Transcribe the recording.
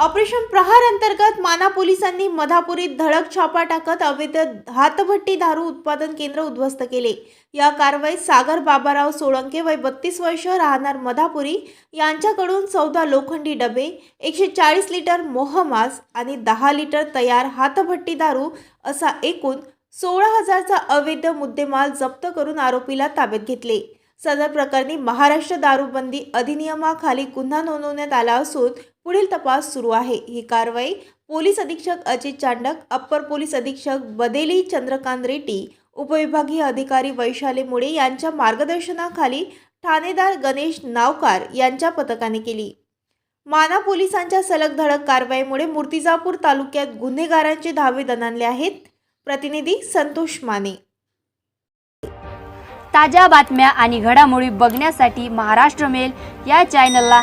Operation प्रहार अंतर्गत माना पोलिसांनी मधापुरीत धडक छापा टाकत अवैध हातभट्टी दारू उत्पादन केंद्र उद्ध्वस्त केले. या कारवाईत सागर बाबाराव सोळंके वय बत्तीस वर्ष राहणार मधापुरी यांच्याकडून चौदा लोखंडी डबे एकशे चाळीस लिटर मोहमास आणि दहा लिटर तयार हातभट्टी दारू असा एकूण सोळा हजारचा अवैध मुद्देमाल जप्त करून आरोपीला ताब्यात घेतले. सदर प्रकरणी महाराष्ट्र दारूबंदी अधिनियमाखाली गुन्हा नोंदवण्यात आला असून पुढील तपास सुरू आहे. ही कारवाई पोलीस अधीक्षक अजित चांडक अप्पर पोलीस अधीक्षक बदेली चंद्रकांत रेड्डी उपविभागीय अधिकारी वैशाली मुळे यांच्या मार्गदर्शनाखाली ठाणेदार गणेश नावकार यांच्या पथकाने केली. माना पोलिसांच्या सलग धडक कारवाईमुळे मूर्तिजापूर तालुक्यात गुन्हेगारांचे धावे दणाणले आहेत. प्रतिनिधी संतोष माने. ताज्या बातम्या आणि घडामोडी बघण्यासाठी महाराष्ट्र मेल या चॅनलला